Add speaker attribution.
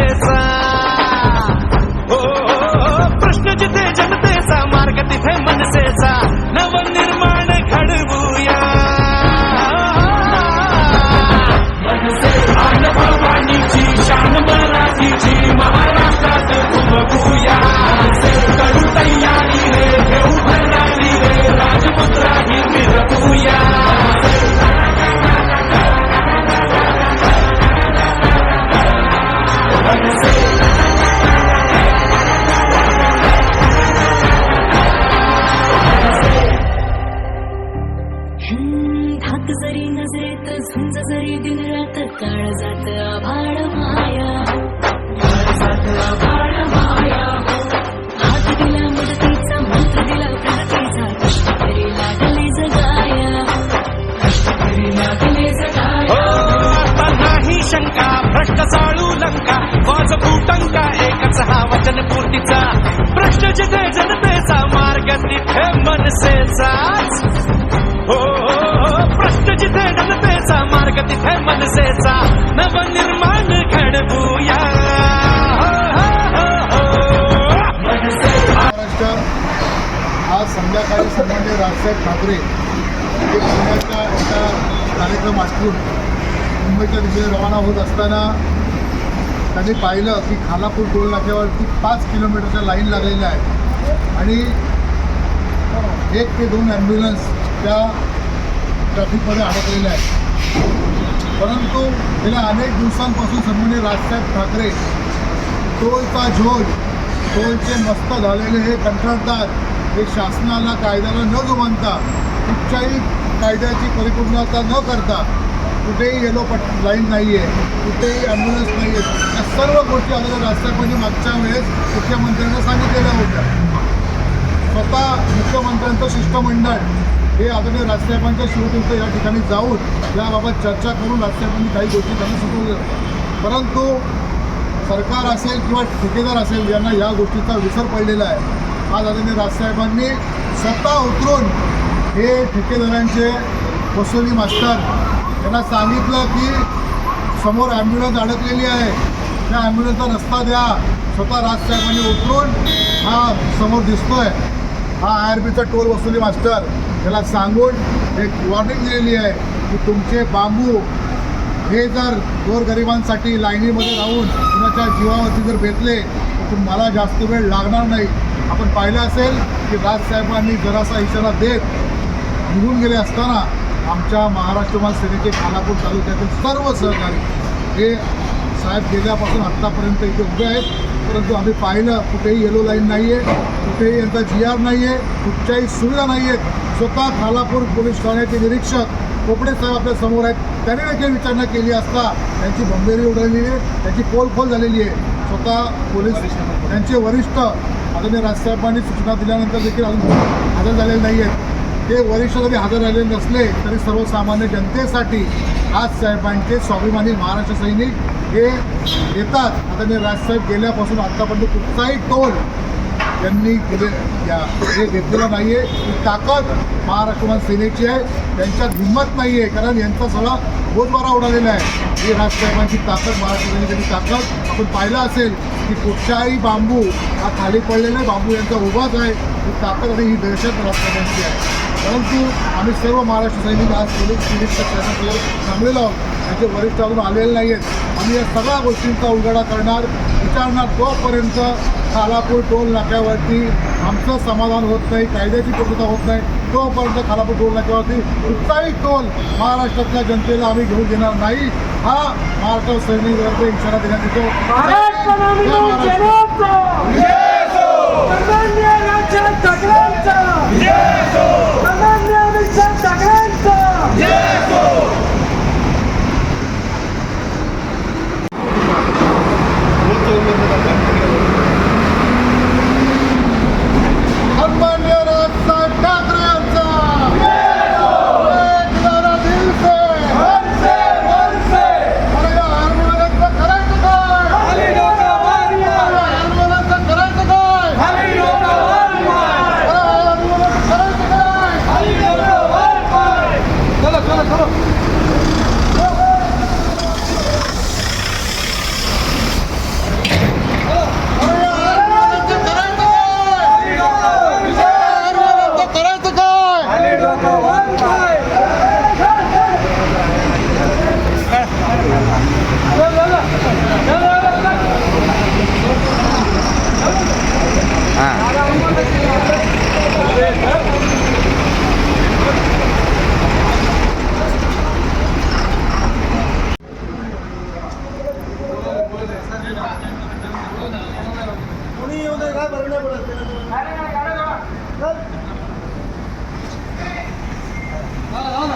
Speaker 1: मनसेचा
Speaker 2: धाक जरी नजरेत झुंज जरी दिनरात काळ जात आभाळ माया. काळ जात आभाळ माया. हात दिला मदतीचा मंत्र दिला प्रगतीचा कष्टकरी लागले जगाया. कष्टकरी लागले जगाया.
Speaker 1: हो, नाही शंका. भ्रष्ट चाळू लंका. वाज फुटंका एकच हा वचन पूर्तीचा भ्रष्ट जिथे जनतेचा मार्ग तिथे मनसेचाच. मार्ग तिथे मनसेचा नवनिर्माण घडवूया.
Speaker 3: महाराष्ट्र आज संध्याकाळी सन्मान्य राजसाहेब ठाकरे हे पुण्याच्या एका कार्यक्रम आठवून मुंबईच्या दिशेने रवाना होत असताना त्यांनी पाहिलं की खालापूर टोल नाक्यावरती पाच किलोमीटरच्या लाईन लागलेल्या आहे आणि एक ते दोन ॲम्ब्युलन्स त्या ट्रॅफिकमध्ये अडकलेल्या आहेत. परंतु गेल्या अनेक दिवसांपासून सन्मान्य राजसाहेब ठाकरे टोलचा झोल टोलचे मस्त झालेले हे कंत्राटदार हे शासनाला कायद्याला न जुमानता कुठच्याही कायद्याची परिपूर्णता न करता कुठेही येलो पट लाईन नाही आहे कुठेही ॲम्ब्युलन्स नाही आहे या सर्व गोष्टी आलेल्या राजसाहेबांनी मागच्या वेळेस मुख्यमंत्र्यांना सांगितलेल्या होत्या. स्वतः मुख्यमंत्र्यांचं शिष्टमंडळ हे आदरणीय राजसाहेबांच्या शिवतीर्थ या ठिकाणी जाऊन याबाबत चर्चा करून राजसाहेबांनी काही गोष्टी त्यांना सुचवल्या परंतु सरकार असेल किंवा ठेकेदार असेल यांना या गोष्टीचा विसर पडलेला आहे. आज आदरणीय राजसाहेबांनी स्वतः उतरून हे ठेकेदारांचे वसुली मास्टर यांना सांगितलं की समोर ॲम्ब्युलन्स अडकलेली आहे. त्या ॲम्ब्युलन्सचा रस्ता द्या. स्वतः राजसाहेबांनी उतरून हा समोर दिसतोय. हा आय आर बीचा टोल वसुली मास्टर त्याला सांगून एक वॉर्निंग दिलेली आहे की तुमचे बांबू हे जर गोरगरिबांसाठी लाईनीमध्ये राहून कुणाच्या जीवावरती जर बेतले तर तुम्हाला जास्त वेळ लागणार नाही. आपण पाहिलं असेल की राजसाहेबांनी जरासा इशारा देत निघून गेले असताना आमच्या महाराष्ट्र महासेनेचे सेनेचे खालापूर तालुक्यातील सर्व सहकारी हे साहेब गेल्यापासून आत्तापर्यंत इथे उभे आहेत. परंतु आम्ही पाहिलं कुठेही येलो लाईन नाही आहे कुठेही यांचा जी आर नाही आहे कुठच्याही सुविधा नाही आहेत स्वतः खालापूर पोलीस ठाण्याचे निरीक्षक कोपडे साहेब आपल्यासमोर आहेत. त्यांनी देखील विचारणा केली असता त्यांची बंबेरी उडवलेली आहे त्यांची पोलखोल झालेली आहे. स्वतः पोलीस त्यांचे वरिष्ठ आदरणीय राजसाहेबांनी सूचना दिल्यानंतर देखील अजून हजर झालेले नाही आहेत ते वरिष्ठ जरी हजर राहिलेले नसले तरी सर्वसामान्य जनतेसाठी आज साहेबांचे स्वाभिमानी महाराष्ट्र सैनिक हे येतात. आदरणीय राजसाहेब गेल्यापासून आत्तापर्यंत कुठचाही टोल त्यांनी दिले या हे घेतलेला नाही आहे ही ताकद महाराष्ट्रमान सेनेची आहे. त्यांच्यात हिंमत नाही आहे कारण यांचा सगळा बोजवारा उडालेला आहे. ही राजसाहेबांची ताकद महाराष्ट्र सेनेची ताकद आपण पाहिलं असेल की कुठच्याही बांबू हा खाली पडलेला आहे बांबू यांचा उभाच आहे. ही ताकद आणि ही दहशत राजसाहेबांची आहे. परंतु आम्ही सर्व महाराष्ट्र सैनिक आज पोलीस शासनाकडे थांबलेलो आहोत. त्यांचे वरिष्ठ अजून आलेले नाही आहेत आम्ही या सगळ्या गोष्टींचा उलगडा करणार विचारणार तोपर्यंत खालापूर टोल नाक्यावरती आमचं समाधान होत नाही कायद्याची पूर्तता होत नाही. तोपर्यंत खालापूर टोल नाक्यावरती कुठलाही टोल महाराष्ट्रातल्या जनतेला आम्ही घेऊन देणार नाही. हा महाराष्ट्र सैनिकांचा इशारा देण्यात येतो.
Speaker 4: महाराष्ट्र
Speaker 3: ಬರೋಣ